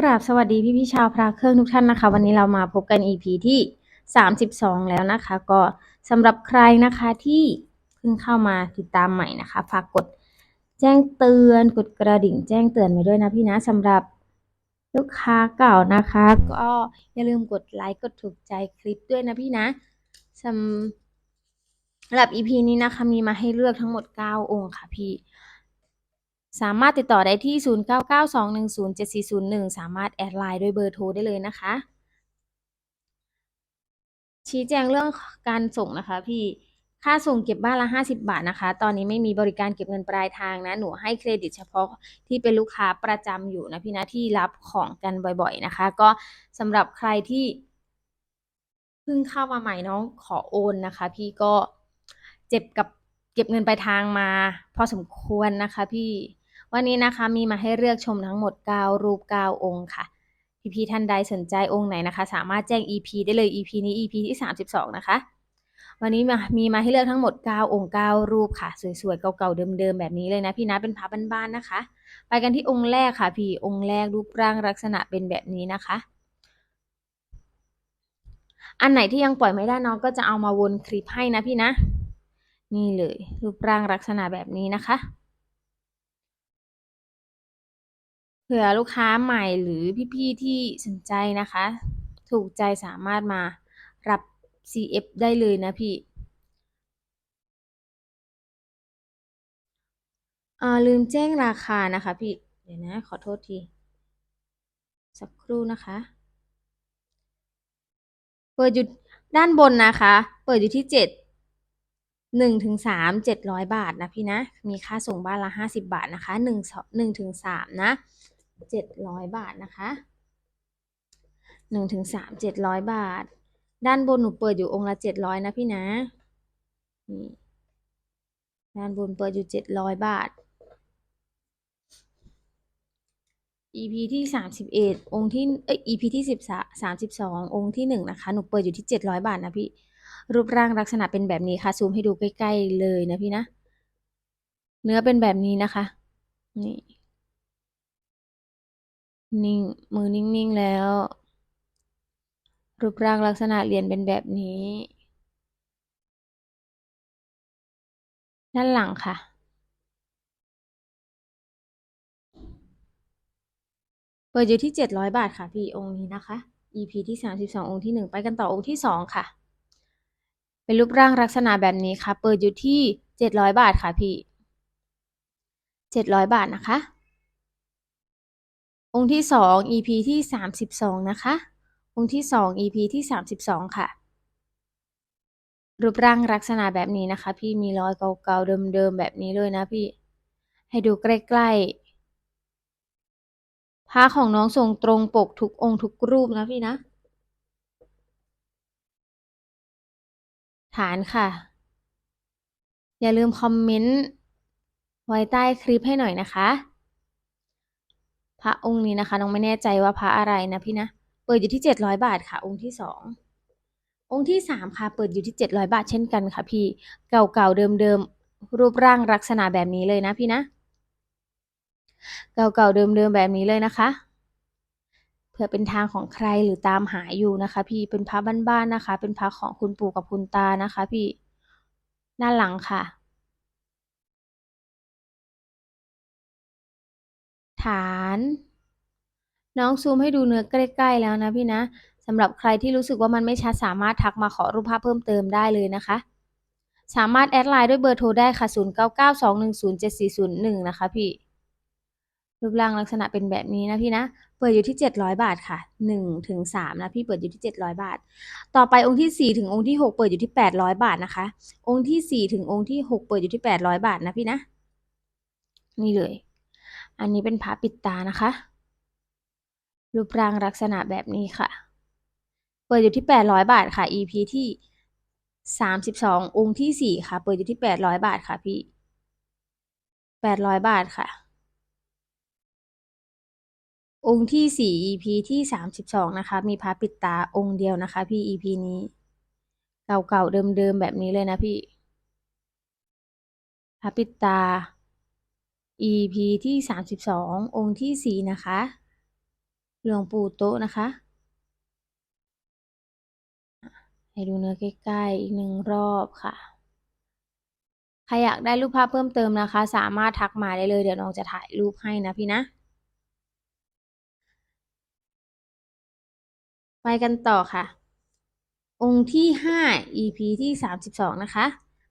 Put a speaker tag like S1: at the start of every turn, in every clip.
S1: กราบสวัสดีพี่พี่ชาวพระเครื่องทุกท่านนะคะ วันนี้เรามาพบกัน EP ที่ 32 แล้วนะคะ ก็สำหรับใครนะคะที่เพิ่งเข้ามาติดตามใหม่นะคะ ฝากกดแจ้งเตือนกดกระดิ่งแจ้งเตือนไว้ด้วยนะพี่นะสำหรับลูกค้าเก่านะคะ ก็อย่าลืมกดไลค์กดถูกใจคลิปด้วยนะพี่นะสำหรับ EP นี้นะคะมีมาให้เลือกทั้งหมด 9 องค์ค่ะพี่ สามารถติดต่อได้ที่ 0992107401 สามารถแอดไลน์ด้วยเบอร์โทรได้เลยนะคะ ชี้แจงเรื่องการส่งนะคะพี่ ค่าส่งเก็บบ้านละ 50 บาทนะคะ ตอนนี้ไม่มีบริการเก็บเงินปลายทางนะ หนูให้เครดิตเฉพาะที่เป็นลูกค้าประจำอยู่นะพี่นะที่รับของกันบ่อยๆนะคะ ก็สำหรับใครที่เพิ่งเข้ามาใหม่น้องขอโอนนะคะ พี่ก็เจ็บกับเก็บเงินปลายทางมา พอสมควรนะคะพี่ วันนี้นะคะมีมาให้เลือกชมทั้งหมด 9 รูป 9 องค์ค่ะ พี่ๆท่านใดสนใจองค์ไหนนะคะ สามารถแจ้ง EP ได้เลย EP นี้ EP ที่ 32 นะคะ วันนี้มามีมาให้เลือกทั้งหมด 9 องค์ 9 รูปค่ะ สวยๆ เก่าๆ เดิมๆ แบบนี้เลยนะพี่นะเป็นพระบ้านๆ นะคะ ไปกันที่องค์แรกค่ะ พี่องค์แรกรูปร่างลักษณะเป็นแบบนี้นะคะอันไหนที่ยังปล่อยไม่ได้น้องก็จะเอามาวนคลิปให้นะพี่นะ นี่เลย รูปร่างลักษณะแบบนี้นะคะ ผื่อลูกค้าใหม่หรือพี่ๆที่สนใจนะคะ ถูกใจสามารถมารับ CF ได้เลยนะพี่อ่าลืมแจ้งราคานะคะพี่ เดี๋ยวนะ ขอโทษที สักครู่นะคะ เปิดอยู่ด้านบนนะคะ เปิดอยู่ที่เจ็ดหนึ่งถึงสามเจ็ดร้อยบาทนะพี่นะ มีค่าส่งบ้านละห้าสิบบาทนะคะหนึ่งหนึ่งถึงสามนะ เจ็ดร้อยบาทนะคะหนึ่งถึงสามเจ็ดร้อยบาท ด้านบนหนูเปิดอยู่องค์ละเจ็ดร้อยนะพี่นะนี่ด้านบนเปิดอยู่เจ็ดร้อยบาท EP ที่สามสิบเอ็ดองค์ที่เอ้ย EP ที่สิบสามสิบสององค์ที่หนึ่งนะคะ หนูเปิดอยู่ที่เจ็ดร้อยบาทนะพี่ รูปร่างลักษณะเป็นแบบนี้ค่ะ ซูมให้ดูใกล้ ๆ เลยนะพี่นะ เนื้อเป็นแบบนี้นะคะ นี่ นิ่ง มือนิ่ง ๆ แล้ว รูปร่างลักษณะเหรียญเป็นแบบนี้ ด้านหลังค่ะ เปิดอยู่ที่เจ็ดร้อยบาทค่ะ พี่องค์นี้นะคะ EP ที่สามสิบสององค์ที่หนึ่งไปกันต่อองค์ที่สองค่ะ เป็นรูปร่างลักษณะแบบนี้ค่ะ เปิดอยู่ที่เจ็ดร้อยบาทค่ะพี่เจ็ดร้อยบาทนะคะ องค์ที่สอง EP ที่สามสิบสองนะคะ องค์ที่สอง EP ที่สามสิบสองค่ะ รูปร่างลักษณะแบบนี้นะคะ พี่มีรอยเก่าๆเดิมๆแบบนี้เลยนะพี่ ให้ดูใกล้ๆผ้าของน้องทรงตรงปกทุกองค์ทุกรูปนะพี่นะ ฐานค่ะ อย่าลืมคอมเมนต์ไว้ใต้คลิปให้หน่อยนะคะ พระองค์นี้นะคะน้องไม่แน่ใจว่าพระอะไรนะพี่นะ เปิดอยู่ที่เจ็ดร้อยบาทค่ะ องค์ที่สององค์ที่สามค่ะ เปิดอยู่ที่เจ็ดร้อยบาทเช่นกันค่ะ พี่เก่าๆเดิมๆรูปร่างลักษณะแบบนี้เลยนะพี่นะ เก่าๆเดิมๆแบบนี้เลยนะคะเพื่อเป็นทางของใครหรือตามหาอยู่นะคะ พี่เป็นพระบ้านๆนะคะ เป็นพระของคุณปู่กับคุณตานะคะ พี่ด้านหลังค่ะ ฐาน น้องซูมให้ดูเนื้อใกล้ๆแล้วนะพี่นะสำหรับใครที่รู้สึกว่ามันไม่ชัดสามารถทักมาขอรูปภาพเพิ่มเติมได้เลยนะคะ สามารถแอดไลน์ด้วยเบอร์โทรได้ค่ะ 0992107401 นะคะพี่รูปร่างลักษณะเป็นแบบนี้นะพี่นะ เปิดอยู่ที่ 700 บาทค่ะ1ถึง3นะพี่เปิดอยู่ที่ 700 บาท ต่อไปองค์ที่ 4 ถึงองค์ที่ 6 เปิดอยู่ที่ 800 บาทนะคะ องค์ที่ 4 ถึงองค์ที่ 6 เปิดอยู่ที่ 800 บาทนะพี่นะ นี่เลย อันนี้เป็นพระปิดตานะคะ รูปร่างลักษณะแบบนี้ค่ะ เปิดอยู่ที่ 800 บาทค่ะ EP ที่ 32 องค์ที่ 4 ค่ะ เปิดอยู่ที่ 800 บาทค่ะพี่ 800 บาทค่ะ องค์ที่ 4 EP ที่ 32 นะคะ มีพระปิดตาองค์เดียวนะคะ พี่ EP นี้ เก่าๆเดิมๆแบบนี้เลยนะพี่พระปิดตา EP ที่ 32 องค์ที่ 4 นะคะ หลวงปู่โตะนะคะ ให้ดูเนื้อใกล้ๆ อีกหนึ่งรอบค่ะ ใครอยากได้รูปภาพเพิ่มเติมนะคะ สามารถทักมาได้เลย เดี๋ยวน้องจะถ่ายรูปให้นะพี่นะ ไปกันต่อค่ะ องค์ที่ห้า EP ที่สามสิบสองนะคะ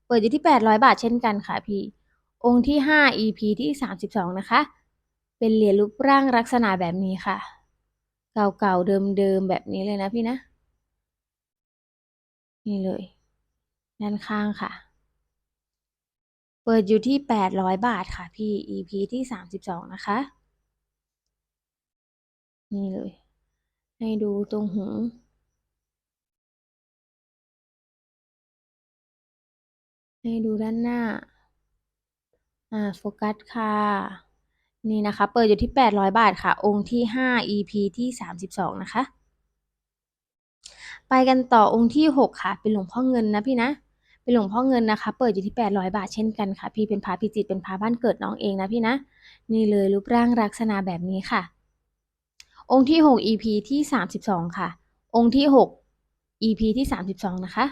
S1: เปิดอยู่ที่แปดร้อยบาทเช่นกันค่ะพี่ องค์ที่ห้า EP ที่สามสิบสองนะคะ เป็นเหรียญรูปร่างลักษณะแบบนี้ค่ะ เก่าๆเดิมๆแบบนี้เลยนะพี่นะ นี่เลย ด้านข้างค่ะ เปิดอยู่ที่แปดร้อยบาทค่ะพี่ EP ที่สามสิบสองนะคะ นี่เลย ให้ดูตรงหูให้ดูด้านหน้า อ่าโฟกัสค่ะ นี่นะคะ เปิดอยู่ที่แปดร้อยบาทค่ะ องค์ที่ห้า EP ที่สามสิบสองนะคะ ไปกันต่อองค์ที่หกค่ะ เป็นหลวงพ่อเงินนะพี่นะเป็นหลวงพ่อเงินนะคะ เปิดอยู่ที่แปดร้อยบาทเช่นกันค่ะ พี่เป็นพระพิจิตเป็นพระบ้านเกิดน้องเองนะพี่นะ นี่เลยรูปร่างลักษณะแบบนี้ค่ะ องค์ที่หก EP ที่สามสิบสองค่ะ องค์ที่หก EP ที่สามสิบสองนะคะ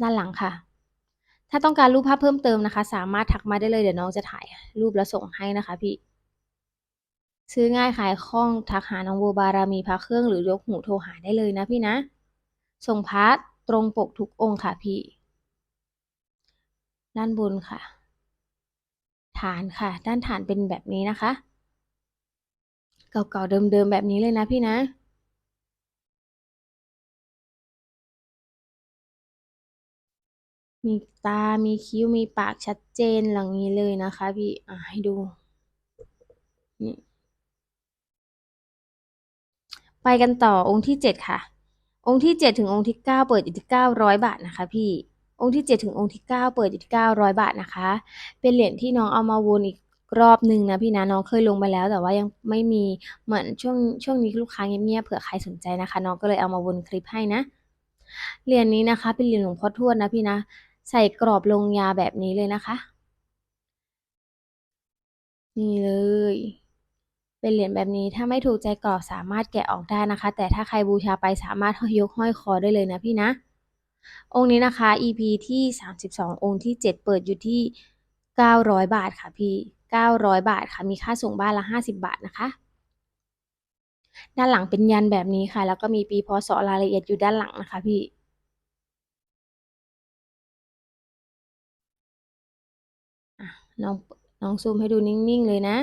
S1: ด้านหลังค่ะ ถ้าต้องการรูปภาพเพิ่มเติมนะคะ สามารถทักมาได้เลยเดี๋ยวน้องจะถ่ายรูปแล้วส่งให้นะคะพี่ ซื้อง่ายขายคล่องทักหาน้องโบบารามีพระเครื่องหรือยกหูโทรหาได้เลยนะพี่นะ ส่งพาร์ทตรงปกทุกองค์ค่ะพี่ ด้านบนค่ะ ฐานค่ะ ด้านฐานเป็นแบบนี้นะคะ เก่าๆเดิมๆแบบนี้เลยนะพี่นะ มีตา มีคิ้ว มีปากชัดเจนหลังนี้เลยนะคะพี่ อ่าให้ดู นี่ ไปกันต่อองค์ที่เจ็ดค่ะ องค์ที่เจ็ดถึงองค์ที่เก้าเปิดอยู่ที่เก้าร้อยบาทนะคะ พี่ องค์ที่เจ็ดถึงองค์ที่เก้าเปิดอยู่ที่เก้าร้อยบาทนะคะ เป็นเหรียญที่น้องเอามาวนอีกรอบหนึ่งนะพี่นะน้องเคยลงไปแล้วแต่ว่ายังไม่มีเหมือนช่วงช่วงนี้ลูกค้าเงียบๆเผื่อใครสนใจนะคะ น้องก็เลยเอามาวนคลิปให้นะเหรียญนี้นะคะ เป็นเหรียญหลวงพ่อทวดนะพี่นะ ใส่กรอบลงยาแบบนี้เลยนะคะ นี่เลย เป็นเหรียญแบบนี้ถ้าไม่ถูกใจกรอบสามารถแกะออกได้นะคะ แต่ถ้าใครบูชาไปสามารถยกห้อยคอได้เลยนะพี่นะ องค์นี้นะคะ EP ที่สามสิบสององค์ที่เจ็ดเปิดอยู่ที่เก้าร้อยบาทค่ะพี่เก้าร้อยบาทค่ะ มีค่าส่งบ้านละห้าสิบบาทนะคะด้านหลังเป็นยันแบบนี้ค่ะ แล้วก็มีปีพศรายละเอียดอยู่ด้านหลังนะคะพี่ น้องน้องซูมให้ดูนิ่งๆเลยนะ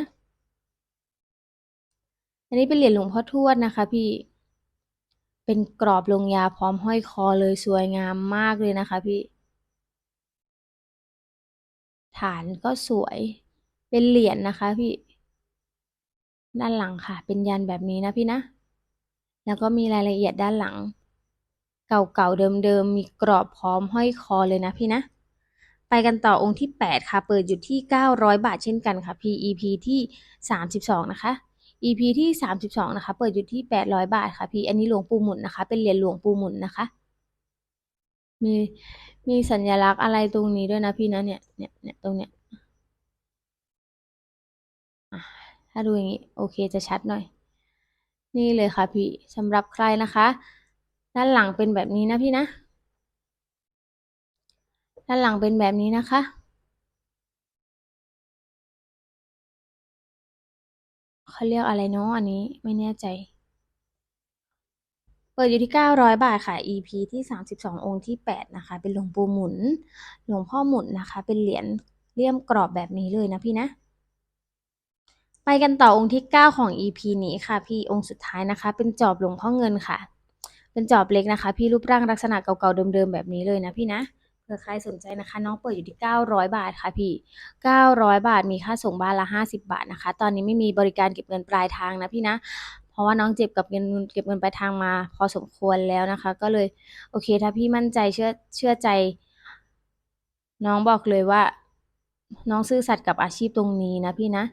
S1: อันนี้เป็นเหรียญหลวงพ่อทวดนะคะพี่ เป็นกรอบลงยาพร้อมห้อยคอเลยสวยงามมากเลยนะคะพี่ ฐานก็สวย เป็นเหรียญนะคะพี่ ด้านหลังค่ะ เป็นยันแบบนี้นะพี่นะ แล้วก็มีรายละเอียดด้านหลัง เก่าๆเดิมๆมีกรอบพร้อมห้อยคอเลยนะพี่นะ ไปกันต่อองค์ที่ 8 ค่ะ เปิดอยู่ที่ 900 บาทเช่นกันค่ะ PEP ที่ 32 นะคะ EP ที่ 32 นะคะ เปิดอยู่ที่ 800 บาทค่ะ พี่อันนี้หลวงปู่หมุนนะคะ เป็นเหรียญหลวงปู่หมุนนะคะ มีมีสัญลักษณ์อะไรตรงนี้ด้วยนะพี่นะเนี่ยเนี่ยเนี่ยตรงเนี้ยถ้าดูอย่างนี้ โอเคจะชัดหน่อย นี่เลยค่ะพี่สำหรับใครนะคะ ด้านหลังเป็นแบบนี้นะพี่นะ ด้านหลังเป็นแบบนี้นะคะ เขาเรียกอะไรเนาะอันนี้ไม่แน่ใจ เปิดอยู่ที่ 900 บาทค่ะ EP ที่ 32 องค์ที่ 8 นะคะ เป็นหลวงปู่หมุน หลวงพ่อหมุนนะคะ เป็นเหรียญเลี่ยมกรอบแบบนี้เลยนะพี่นะไปกันต่อองค์ที่ 9 ของ EP นี้ค่ะ พี่องค์สุดท้ายนะคะ เป็นจอบหลวงพ่อเงินค่ะ เป็นจอบเล็กนะคะ พี่รูปร่างลักษณะเก่าๆเดิมๆแบบนี้เลยนะพี่นะ เผื่อใครสนใจนะคะ น้องเปิดอยู่ที่ 900 บาทค่ะพี่ 900 บาทมีค่าส่งบ้านละ 50 บาทนะคะ ตอนนี้ไม่มีบริการเก็บเงินปลายทางนะพี่นะ เพราะว่าน้องเจ็บกับเงินเก็บเงินปลายทางมา พอสมควรแล้วนะคะ ก็เลยโอเคถ้าพี่มั่นใจเชื่อเชื่อใจ น้องบอกเลยว่า น้องซื่อสัตย์กับอาชีพตรงนี้นะพี่นะ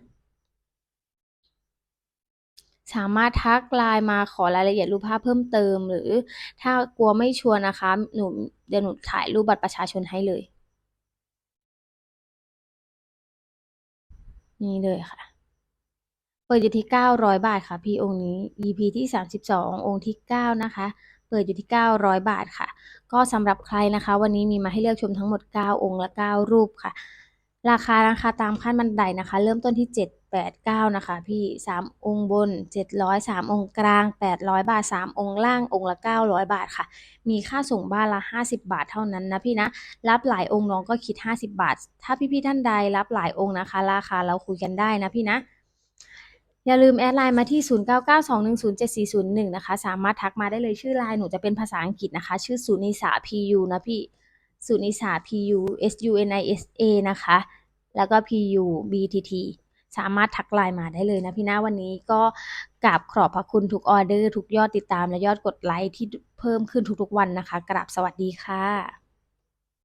S1: สามารถทักไลน์มาขอรายละเอียดรูปภาพเพิ่มเติม หรือถ้ากลัวไม่ชัวร์นะคะ หนูเดี๋ยวหนูถ่ายรูปบัตรประชาชนให้เลย นี่เลยค่ะ เปิดอยู่ที่ 900 บาทค่ะ พี่องค์นี้ EP ที่ 32 องค์ที่ 9 นะคะ เปิดอยู่ที่ 900 บาทค่ะ ก็สำหรับใครนะคะ วันนี้มีมาให้เลือกชมทั้งหมด 9 องค์และ 9 รูปค่ะ ราคานะคะตามขั้นบันไดนะคะ เริ่มต้นที่ 7 8 9 นะคะ พี่ 3 องค์บน 700 3 องค์กลาง 800 บาท 3 องค์ล่างองค์ละ 900 บาทค่ะ มีค่าส่งบ้านละ 50 บาทเท่านั้นนะพี่นะ รับหลายองค์น้องก็คิด 50 บาท ถ้าพี่ๆท่านใดรับหลายองค์นะคะ ราคาเราคุยกันได้นะพี่นะอย่าลืมแอดไลน์มาที่ 0992107401 นะคะ สามารถทักมาได้เลยชื่อไลน์หนูจะเป็นภาษาอังกฤษนะคะ ชื่อสุนิสา PU นะพี่ สุนิสา PU S U N I S A นะคะ แล้วก็ PU BTT สามารถทักไลน์มาได้เลยนะพี่นะวันนี้ก็กราบขอบพระคุณทุกออเดอร์ ทุกยอดติดตามและยอดกดไลค์ที่เพิ่มขึ้นทุกๆวันนะคะ กราบสวัสดีค่ะ